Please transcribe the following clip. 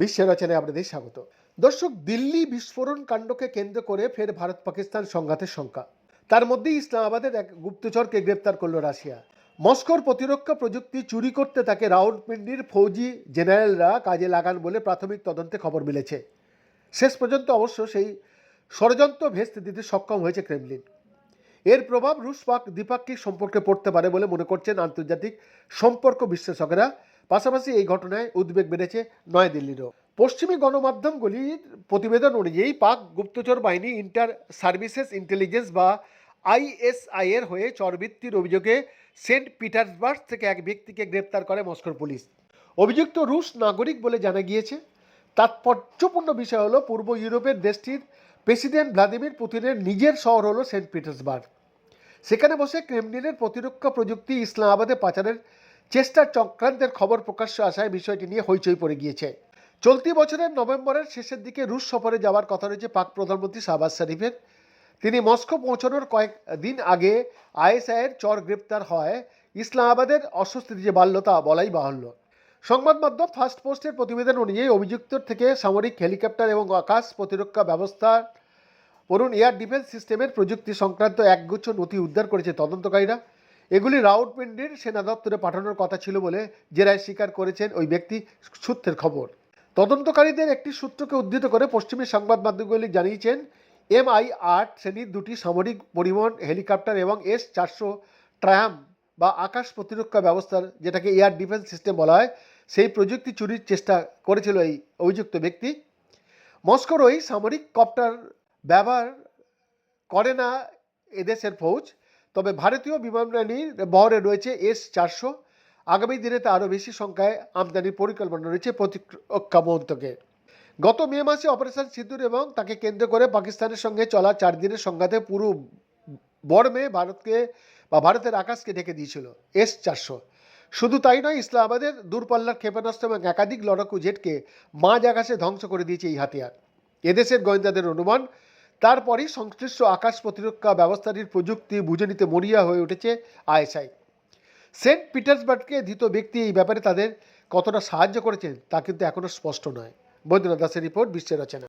বিশ্বের রচনায় আপনাদের স্বাগত। দর্শক, দিল্লি বিস্ফোরণ কাণ্ডকে কেন্দ্র করে ফের ভারত পাকিস্তান সংঘাতের শঙ্কা। তার মধ্যেই ইসলামাবাদের এক গুপ্তচরকে গ্রেপ্তার করল রাশিয়া। মস্কোর প্রতিরক্ষা প্রযুক্তি চুরি করতে তাকে রাউলপিন্ডির ফৌজি জেনারেলরা কাজে লাগান বলে প্রাথমিক তদন্তে খবর মিলেছে। শেষ পর্যন্ত অবশ্য সেই ষড়যন্ত্র ভেস্তে দিতে সক্ষম হয়েছে ক্রেমলিন। এর প্রভাব রুশ পাক দ্বিপাক্ষিক সম্পর্কে পড়তে পারে বলে মনে করছেন আন্তর্জাতিক সম্পর্ক বিশ্লেষকেরা। পাশাপাশি এই ঘটনায় উদ্বেগ বেড়েছে নয়াদিল্লিরও। পশ্চিমী গণমাধ্যমগুলির প্রতিবেদন অনুযায়ী পাক গুপ্তচর বাহিনী ইন্টার সার্ভিসেস ইন্টেলিজেন্স বা আইএসআই এর হয়ে চরবৃত্তির অভিযোগে সেন্ট পিটার্সবার্গ থেকে এক ব্যক্তিকে গ্রেপ্তার করে মস্কোর পুলিশ। অভিযুক্ত রুশ নাগরিক বলে জানা গিয়েছে। তাৎপর্যপূর্ণ বিষয় হলো পূর্ব ইউরোপের দেশটির প্রেসিডেন্ট ভ্লাদিমির পুতিনের নিজের শহর হলো সেন্ট পিটার্সবার্গ। সেখানে বসে ক্রেমলিনের প্রতিরক্ষা প্রযুক্তি ইসলামাবাদে পাচারের চেষ্টার চক্রান্তের খবর প্রকাশ্য আসায় বিষয়টি নিয়ে হইচই পড়ে গিয়েছে। চলতি বছরের নভেম্বরের শেষের দিকে রুশ সফরে যাওয়ার কথা রয়েছে পাক প্রধানমন্ত্রী শাহবাজ শরীফের। তিনি মস্কো পৌঁছানোর কয়েক দিন আগে আইএসআইয়ের চর গ্রেপ্তার হয় ইসলামাবাদের অস্বস্তি যে বাড়ল তা বলাই বাহুল্য। সংবাদ মাধ্যম ফার্স্ট পোস্টের প্রতিবেদন অনুযায়ী অভিযুক্ত থেকে সামরিক হেলিকপ্টার এবং আকাশ প্রতিরক্ষা ব্যবস্থা বরুণ এয়ার ডিফেন্স সিস্টেমের প্রযুক্তি সংক্রান্ত একগুচ্ছ নথি উদ্ধার করেছে তদন্তকারীরা। এগুলি রাউটপিন্ডির সেনা দপ্তরে পাঠানোর কথা ছিল বলে জেরায় স্বীকার করেছেন ওই ব্যক্তি সূত্রের খবর। তদন্তকারীদের একটি সূত্রকে উদ্ধৃত করে পশ্চিমী সংবাদ মাধ্যমগুলি জানিয়েছেন, এমআই আট শ্রেণির দুটি সামরিক পরিবহন হেলিকপ্টার এবং এস চারশো ট্রায়াম বা আকাশ প্রতিরক্ষা ব্যবস্থার, যেটাকে এয়ার ডিফেন্স সিস্টেম বলা হয় সেই প্রযুক্তি চুরির চেষ্টা করেছিল এই অভিযুক্ত ব্যক্তি। মস্কোর ওই সামরিক কপ্টার ব্যবহার করে না এদেশের ফৌজ, তবে ভারতীয় বিমানবাহিনীর বহরে রয়েছে এস চারশো। আগামী দিনে তা আরও বেশি সংখ্যায় আমদানির পরিকল্পনা রয়েছে প্রতিরক্ষা মন্ত্রকের গত মে মাসে অপারেশন সিঁদুর এবং তাকে কেন্দ্র করে পাকিস্তানের সঙ্গে চলা চার দিনের সংঘাতে পুরো বর্মে ভারতকে বা ভারতের আকাশকে ঢেকে দিয়েছিল এস চারশো। শুধু তাই নয়, ইসলামাবাদের দূরপাল্লার ক্ষেপণাস্ত্র এবং একাধিক লড়াকু জেটকে মাঝ আকাশে ধ্বংস করে দিয়েছে এই হাতিয়ার। এদেশের গোয়েন্দাদের অনুমান, তারপরই সংশ্লিষ্ট আকাশ প্রতিরক্ষা ব্যবস্থাটির প্রযুক্তি বুঝে নিতে মরিয়া হয়ে উঠেছে আইএসআই। সেন্ট পিটার্সবার্গকে ধৃত ব্যক্তি এই ব্যাপারে তাদের কতটা সাহায্য করেছেন তা কিন্তু এখনও স্পষ্ট নয়। বৈদ্যনাথ দাসের রিপোর্ট বিশ্বের রচনা।